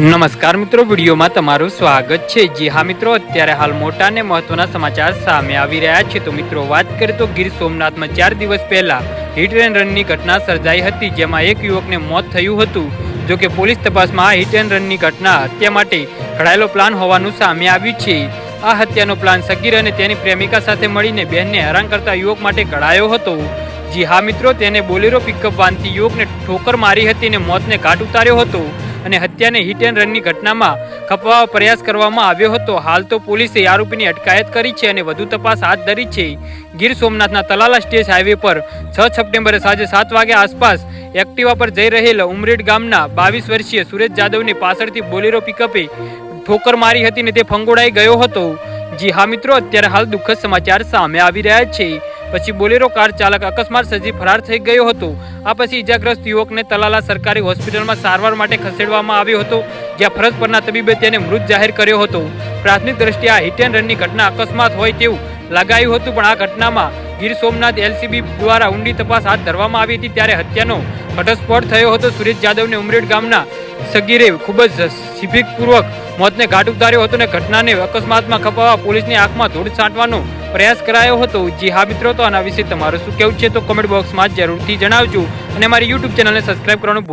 નમસ્કાર મિત્રો, વિડીયોમાં તમારું સ્વાગત છે. જી હા મિત્રો, અત્યારે હાલ મોટા અને મહત્વના સમાચાર સામે આવી રહ્યા છે. તો મિત્રો, વાત કરીએ તો ગીર સોમનાથમાં ચાર દિવસ પહેલા હિટ એન્ડ રનની ઘટના સર્જાઈ હતી, જેમાં એક યુવકને મોત થયું હતું. જો કે પોલીસ તપાસમાં આ હિટ એન્ડ રનની ઘટના હત્યા માટે ઘડાયેલો પ્લાન હોવાનું સામે આવ્યું છે. આ હત્યાનો પ્લાન સગીર અને તેની પ્રેમિકા સાથે મળીને બહેનને હેરાન કરતા યુવક માટે ઘડાયો હતો. જી હા મિત્રો, તેને બોલેરો પિકઅપ વાનથી યુવકને ઠોકર મારી હતી અને મોતને ઘાટ ઉતાર્યો હતો. અને હત્યાને હિટ એન્ડ રનની ઘટનામાં ખપવા પ્રયાસ કરવામાં આવ્યો હતો. હાલ તો પોલીસે આરોપીની અટકાયત કરી છે અને વધુ તપાસ હાથ ધરી છે. ગીર સોમનાથના તલાલા સ્ટેશ હાઈવે પર છ સપ્ટેમ્બરે સાંજે સાત વાગ્યા આસપાસ એક્ટિવા પર જઈ રહેલ ઉમરેડ ગામના બાવીસ વર્ષીય સુરેશ જાદવની પાછળથી બોલેરો પિકઅપે ઠોકર મારી હતી ને તે ફંગોળાઈ ગયો હતો. જી હા મિત્રો, અત્યારે હાલ દુઃખદ સમાચાર સામે આવી રહ્યા છે. પછી બોલેરો કાર ચાલક અકસ્માત સર્જી ફરાર થઈ ગયો હતો. આ પછી ઇજાગ્રસ્ત યુવકને તલાલા સરકારી હોસ્પિટલમાં સારવાર માટે ખસેડવામાં આવ્યો હતો, જ્યાં ફરજ પરના તબીબે તેને મૃત જાહેર કર્યો હતો. પ્રાથમિક દ્રષ્ટિએ આ હિટ એન્ડ રનની ઘટના અકસ્માત હોય તેવું લગાયું હતું, પણ આ ઘટનામાં ગીર સોમનાથ એલસીબી દ્વારા ઊંડી તપાસ હાથ ધરવામાં આવી હતી, ત્યારે હત્યાનો ઘટસ્ફોટ થયો હતો. સુરેશ જાદવને ઉમરેડ ગામના સગીરે ખૂબ જ શિભિકપૂર્વક મોતને ઘાટ ઉતાર્યો હતો અને ઘટનાને અકસ્માતમાં ખપાવવા પોલીસની આંખમાં ધૂળ છાંટવાનો પ્રયાસ કરાયો હતો. જે હા મિત્રો, તો આના વિશે તમારું શું કહેવું છે તો કોમેન્ટ બોક્સમાં જરૂરથી જણાવજો અને મારી યુટ્યુબ ચેનલને સબસ્ક્રાઇબ કરવાનું